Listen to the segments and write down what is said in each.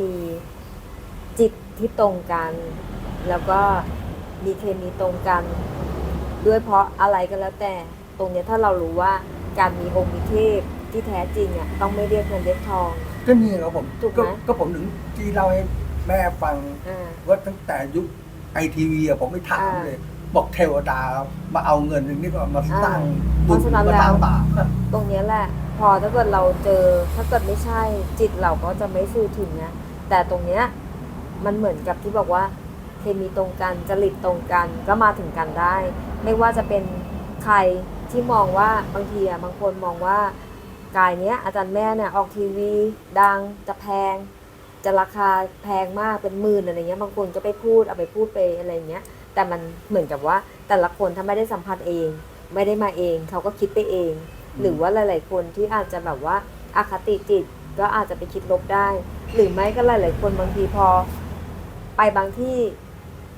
มีจิตที่ตรงกัน แล้วก็มีเคมีตรงกัน ด้วยเพราะอะไรก็แล้วแต่ ตรงเนี้ยถ้าเรารู้ว่าการมีองค์มีเทพที่แท้จริงอะต้องไม่เรียกเงินเรียกทอง ก็นี่ครับผมถูกไหม ก็ผมถึงที่เล่าให้แม่ฟังอ่า ว่าตั้งแต่ยุคไอทีวีผมไม่ถามอ่าเลย บอกเทวดามาเอาเงินนี่ก็มาสร้างเพบุญราะฉะนั้นมาแล้วสร้างบาปตรงเนี้ยแหละ พอถ้าเกิดเราเจอถ้าเกิดไม่ใช่จิตเราก็จะไม่สื่อถึงนะ แต่ตรงเนี้ยมันเหมือนกับที่บอกว่าเคมีตรงกันจริตตรงกันก็มาถึงกันได้ ไม่ว่าจะเป็นใครที่มองว่าบางทีอะบางคนมองว่ากายเนี้ยอาจารย์แม่เนี่ยออกทีวี ดังจะแพง จะราคาแพงมากเป็นหมื่นอะไรเงี้ยบางคนก็ไปพูดเอาไปพูดไปอะไรเงี้ยแต่มันเหมือนกับว่าแต่ละคนถ้าไม่ได้สัมผัสเอง ไม่ได้มาเอง เขาก็คิดไปเอง หรือว่าหลาย ๆ คนที่อาจจะแบบว่าอาคติจิต ก็อาจจะไปคิดลบได้ หรือไม่ก็หลายๆคนบางทีพอ ไปบางที่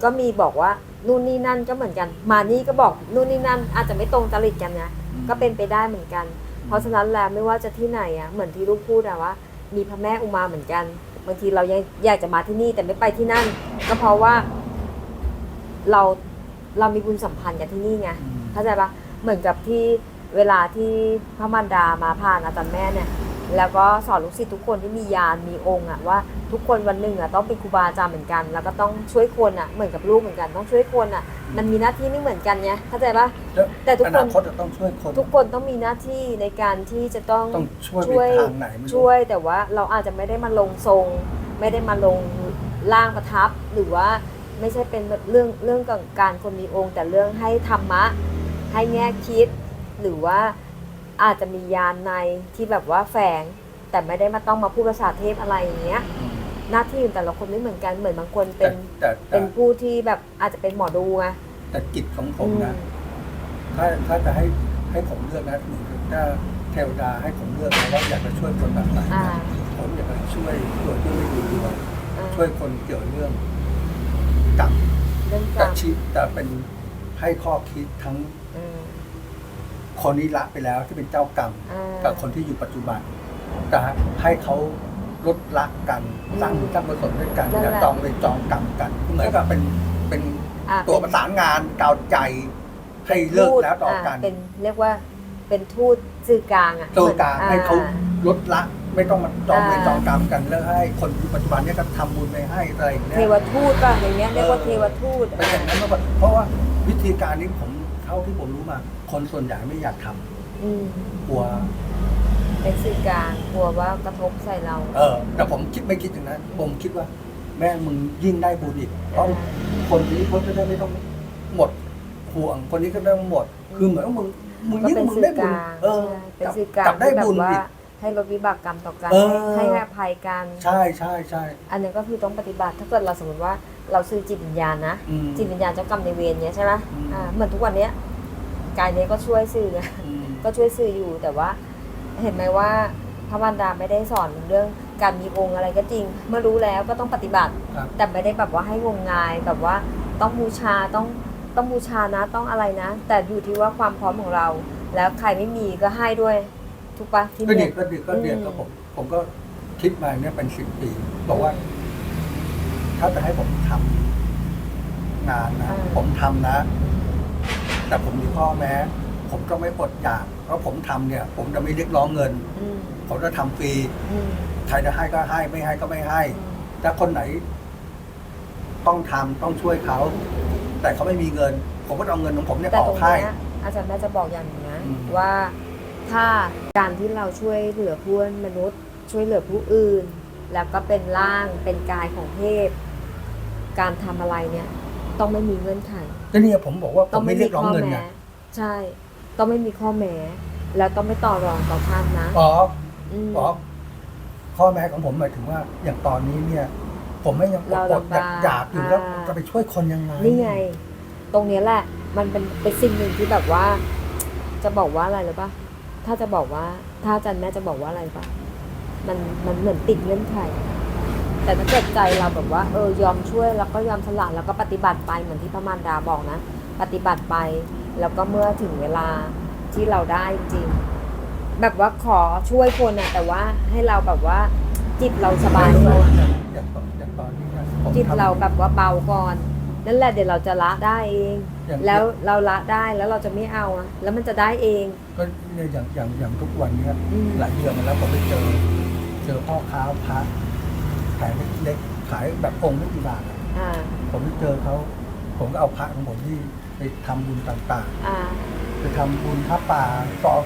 ก็มีบอกว่านู่นนี่นั่นก็เหมือนกัน มานี่ก็บอกนู่นนี่นั่น อาจจะไม่ตรงจริตกันนะก็เป็นไปได้เหมือนกัน เพราะฉะนั้นแล้วไม่ว่าจะที่ไหนอะเหมือนที่ลูกพูดอะว่า มีพระแม่อุมาเหมือนกัน บางทีเรายังอยากจะมาที่นี่แต่ไม่ไปที่นั่น ก็เพราะว่า เราเรามีบุญสัมพันธ์กับที่นี่ไงอืมเข้าใจปะเหมือนกับที่เวลาที่พระมารดามาผ่านอาจารย์แม่เนี่ย แล้วก็สอนลูกศิษย์ทุกคนที่มียานมีองค์อะว่าทุกคนวันหนึ่งอะต้องเป็นครูบาอาจารย์เหมือนกัน แล้วก็ต้องช่วยคนอะเหมือนกับลูกเหมือนกัน ต้องช่วยคนอะมันมีหน้าที่ไม่เหมือนกันไงเข้าใจปะแล้วแต่ทุกอคนนาคตจะต้องช่วยคนทุกคนต้องมีหน้าที่ในการที่จะต้องต้องช่วยช่วยไปทางไหนไม่รู้ช่วยแต่ว่าเราอาจจะไม่ได้มาลงทรง ไม่ได้มาลงล่างประทับหรือว่าไม่ใช่เป็นเรื่องเรื่องของการคนมีองค์ แต่เรื่องให้ธรรมะให้แง่คิดหรือว่า อาจจะมียานในที่แบบว่าแฝง แต่ไม่ได้มาต้องมาพูดภาษาเทพอะไรอย่างเงี้ยอืมหน้าที่ของแต่ละคนไม่เหมือนกันเหมือนบางคนเป็แต่นแต่แต่เป็นผู้ที่แบบอาจจะเป็นหมอดูไงแต่จิตของผมอืมนะ ถ้าถ้าจะให้ให้ผมเลือกนะหรือถ้าเทวดาให้ผมเลือกนะว่าอยากจะช่วยคนแบบไหนอ่านะผมอยากจะช่วยตัวที่ไม่ดูดวงอ่าช่วยคนเกี่ยวเรื่องกรรมเรื่องกรแต่รมชีแต่เป็นให้ข้อคิดทั้งอืม คนนี้ละไปแล้วที่เป็นเจ้ากรรม อ่า กับคนที่อยู่ปัจจุบันจะให้เขาลดละกันอืมสร้างบุญสร้างกุศลด้วยกันนั่นแหอย่าละ จองเวรจองกรรมกันเหมือนกับเป็นเป็นอ่าตัวเป็ปนระสานงานกาวใจให้เลิกแล้วต่อกันาเป็นเรียกว่าเป็นทูตสื่อกลางอะตัวกลางอ่ให้เขาลดละไม่ต้องมาจองเวรอ่า จองกรรมกันแล้วให้คนอยู่ปัจจุบันเนี้ก็ทำบุญไปให้อะไรอย่างเงี้เทยวทูตป่ะอย่างเงี้ยเรียกว่าเออเทวทูต เป็นอย่างนั้นมากกว่าเพราะว่าวิธีการนี้ผม เท่าที่ผมรู้มา คนส่วนใหญ่ไม่อยากทำอืมกลัว เป็นสื่อกลางกลัวว่ากระทบใส่เรา เออ แต่ผมคิดไม่คิดอย่างนั้น ผมคิดว่า แม่มึงยิ่งได้บุญอีกเพราะอ่าคนนี้เขาจะได้ไม่ต้องหมดห่วง คนนี้ก็ได้หมด คือเหมือนว่ามึงมึงก็ยิ่งเป็นมึงสื่ได้อบุกญลางเออเป็นกลับสื่อกลางกลับได้ที่แบบุญบว่าอีก ให้ลดวิบากกรรมต่อกันเออ ให้ให้อภัยกัน ใช่ใช่ใช่อันนี้ก็คือต้องปฏิบัติ ถ้าเกิดเราสมมติว่าเราสื่อจิตวิญญาณนะ อืม จิตวิญญาณเจ้ากรรมในายเวรเนี้ยใช่ไหมอืม อ่า เหมือนทุกวันเนี้ยกายเนี้ยก็ช่วยสื่อไงอืม ก็ช่วยสื่ออยู่แต่ว่า เห็นไหมว่าพระมารดาไม่ได้สอนเรื่องการมีองค์อะไรก็จริง เมื่อรู้แล้วก็ต้องปฏิบัติ ครับ แต่ไม่ได้แบบว่าให้งมงายแบบว่าต้องบูชาต้องต้องบูชานะต้องอะไรนะ แต่อยู่ที่ว่าความพร้อมของเรา แล้วใครไม่มีก็ให้ด้วย ถูกปะที่ก็เนี่เด็ยกก็เด็กก็เด็กอืม ก็ผมผมก็คิดมาเนี่ยเป็นสิบปี บอกว่า ถ้าจะให้ผมทำงานนะ ผมทำนะ แต่ผมมีข้อแม้ ผมก็ไม่อดอยาก เพราะผมทำเนี่ย ผมจะไม่เรียกร้องเงิน อืมผมจะทำฟรีอืมใครจะให้ก็ให้ ไม่ให้ก็ไม่ให้ถ้าคนไหน ต้องทำต้องช่วยเขา แต่เขาไม่มีเงิน ผมก็เอาเงินของผมเนี่ยแต่ออตรกงให้ เนี้ยอาจารย์แม่จะบอกอย่างหนึงนะอืม ว่า ถ้าการที่เราช่วยเหลือเพื่อนมนุษย์ ช่วยเหลือผู้อื่น แล้วก็เป็นร่างเป็นกายของเทพ การทำอะไรเนี่ย ต้องไม่มีเงื่อนไขก็เนี่ยผมบอกว่าผต้อมงไม่ไม่เรีมียกร้องข้อเงินแม้ไงใช่ ต้องไม่มีข้อแม้ แล้วต้องไม่ต่อรองต่อท่านนะอ๋อมอ๋อข้อแม้ของผมหมายถึงว่า อย่างตอนนี้เนี่ย ผมไม่ยังอเราดลำอยาบากกอยากอยู่แล้วอ่าจะไปช่วยคนยังไงนี่ไง ตรงเนี้ยแหละ มันเป็นเป็นสิ่งหนึ่งที่แบบว่า จะบอกว่าอะไรหรือปะ ถ้าจะบอกว่า ถ้าอาจารย์แม่จะบอกว่าอะไรปะมันมันเหมือนติดเงื่อนไข แต่ถ้าเกิดใจเราแบบว่า เออยอมช่วยแล้วก็ยอมสละแล้วก็ปฏิบัติไปเหมือนที่พระมารดาบอกนะ ปฏิบัติไป แล้วก็เมื่อถึงเวลาที่เราได้จริง แบบว่าขอช่วยคนอะแต่ว่าให้เราแบบว่าจิตเราสบายไม่เลไม่ยอย่างอจิตทำเราแบบว่าเบาก่อน นั่นแหละเดี๋ยวเราจะละได้เอง อย่างแล้วเราละได้แล้วเราจะไม่เอาอะแล้วมันจะได้เอง ก็เนี่ยอย่างอย่างอย่างทุกวันเนี้ยอืม หลายเดือนมาแล้วผมไปเจอ เจอพ่อค้าพระขายเล็กๆขายแบบองค์ไม่กี่บาทอะอ่าผมไปเจอเขาผมก็เอาพระของผมที่ไปทำบุญต่างอ่าๆ ไปทำบุญพระป่าสอง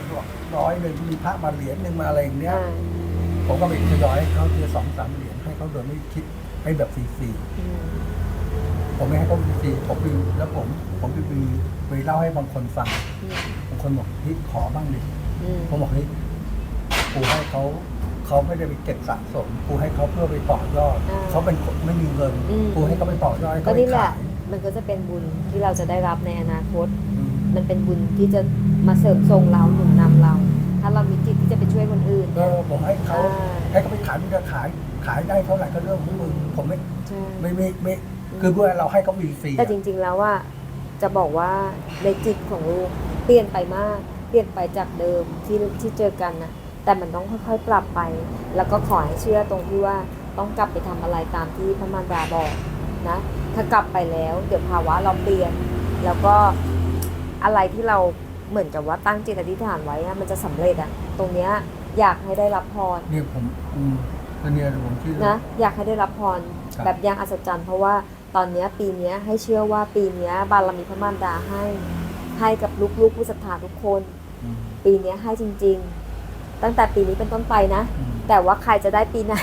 ร้อยหนึ่งมีพระมาเหรียญหนึ่งมาอะไรอย่างเนี้ย อ่าผมก็ไปทยอยให้เขาทีละสองสามเหรียญให้เขาโดยไม่คิดให้แบบฟรีอืมๆ ผมไม่ให้เขาฟรีๆผมไปแล้วผม ผมไปไปไปเล่าให้บางคนฟังอืมบางคนบอกพี่ขอบ้างดิอืมผมบอกเฮ้ยกูให้เขาเขาไม่ได้ไปเก็บสะสมกูให้เขาเพื่อไปต่อยอดเขาเป็นคนไม่มีเงินกูให้เขาไปต่อยอดให้ก็เขาไปนี่แหละขายมันก็จะเป็นบุญที่เราจะได้รับในอนาคตอืมมันเป็นบุญที่จะมาเสริมทรงเราหนุนนำเรา ถ้าเรามีจิตที่จะไปช่วยคนอื่นก็ผมให้เขาอ่าให้เขาไปขายมันจะขายขายได้เท่าไหร่ก็เรื่องของมึงผมไม่ใช่ไม่ไม่ไม่ คือเพื่อเราให้เขาฟรีๆแต่อะจริง ๆ แล้วว่าจะบอกว่าในจิตของลูกเปลี่ยนไปมาก เปลี่ยนไปจากเดิมที่ที่เจอกันนะแต่มันต้องค่อยๆปรับไป แล้วก็ขอให้เชื่อตรงที่ว่าต้องกลับไปทำอะไรตามที่พระมารดาบอกนะ ถ้ากลับไปแล้ว เดี๋ยวภาวะเราเปลี่ยน แล้วก็อะไรที่เราเหมือนกับว่าตั้งจิตอธิษฐานไว้อะมันจะสำเร็จอะตรงเนี้ยอยากให้ได้รับพรเนี่ยผมอืมก็เนี่ยผมที่นะอยากให้ได้รับพรครับแบบอย่างอัศจรรย์เพราะว่า ตอนเนี้ยปีเนี้ยให้เชื่อว่าปีเนี้ยบารมีพระมารดาให้ ให้กับลูกๆผู้ศรัทธาทุกคนอืมปีเนี้ยให้จริง ๆ ตั้งแต่ปีนี้เป็นต้นไปนะอืมแต่ว่าใครจะได้ปีไหน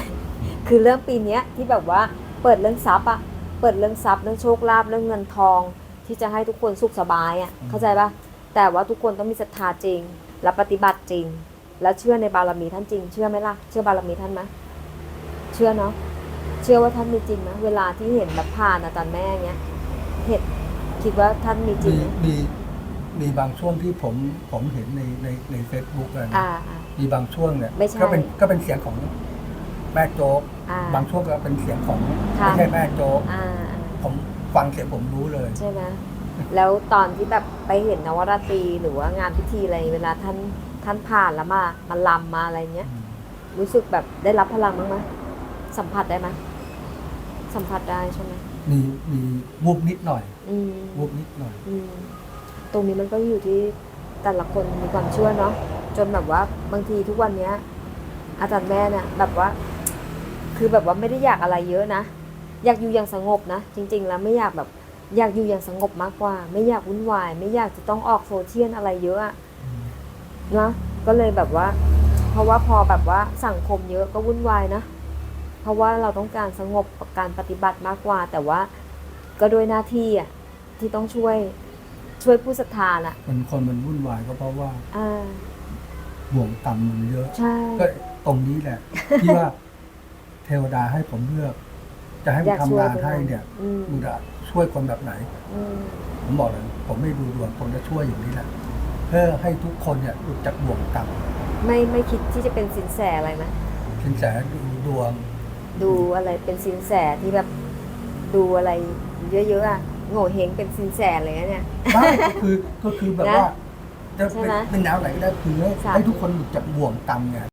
คือเรื่องปีเนี้ยที่แบบว่าเปิดเรื่องทรัพย์อะเปิดเรื่องทรัพย์เรื่องโชคลาภเรื่องเงินทอง ที่จะให้ทุกคนสุขสบายอะเข้าใจปะแต่ว่าทุกคนต้องมีศรัทธาจริง และปฏิบัติจริง และเชื่อในบารมีท่านจริง เชื่อไหมล่ะ เชื่อบารมีท่านไหมเชื่อเนาะ เชื่อว่าท่านมีจริงไหมเวลาที่เห็นแบบผ่านอาจารย์แม่เงี้ยเห็นคิดว่าท่านมีจริมีงไหมมีมีบางช่วงที่ผมผมเห็นในในในเฟซบุ๊กอะนะอ่าอ่า มีบางช่วงเนี่ยไม่ใช่ก็เป็นก็เป็นเสียงของแม่โจ๊กอ่าบางช่วงก็เป็นเสียงของค่ะ ไม่ใช่แม่โจ๊กอ่าอ่า ผมฟังเสียงผมรู้เลย ใช่ไหมแล้วตอนที่แบบไปเห็นนวราตรีหรือว่างานพิธีอะไรเวลาท่านท่านผ่านแล้วมามาลำมาอะไรเงี้ย รู้สึกแบบได้รับพลังบ้างไหม สัมผัสได้ไหมสัมผัสได้ใช่ไหมมีมีวูบนิดหน่อยอืมวูบนิดหน่อย อืมตรงนี้มันก็อยู่ที่แต่ละคนมีความเชื่อเนาะจนแบบว่าบางทีทุกวันเนี้ย อาจารย์แม่เนี่ยแบบว่า คือแบบว่าไม่ได้อยากอะไรเยอะนะอยากอยู่อย่างสงบนะจริง ๆ แล้วไม่อยากแบบ อยากอยู่อย่างสงบมากกว่า ไม่อยากวุ่นวาย ไม่อยากจะต้องออกโซเชียลอะไรเยอะอะนะก็เลยแบบว่า เพราะว่าพอแบบว่าสังคมเยอะก็วุ่นวายนะ เพราะว่าเราต้องการสงบกับการปฏิบัติมากกว่า แต่ว่าก็ด้วยหน้าที่อะที่ต้องช่วยช่วยผู้ศรัทธาน่ะมันคนมันวุ่นวายก็เพราะว่าอ่าบ่วงต่ำมันเยอะใช่ก็ตรงนี้แหละ ที่ว่าเทวดาให้ผมเลือก จะให้ผมทำงานให้เนี่ยอืมมึงจะช่วยคนแบบไหนอืมผมบอกเลยผมไม่ดูดวงผมจะช่วยอย่างนี้แหละเพื่อให้ทุกคนเนี่ยหลุดจากบ่วงต่ำไม่ไม่คิดที่จะเป็นสินแสอะไรไหมสินแสดูดวง ดูอะไรเป็นสินแสที่แบบดูอะไรเยอะๆอะโง่เฮงเป็นสินแสอะไรเงี้ยเนี่ยไม่ก็คือก็คือแบบนะว่าจะใช่เป็นไหมเป็นแนวไหนก็ได้คือให้สาธุให้ทุกคนหลุดจากบ่วงต่ำไง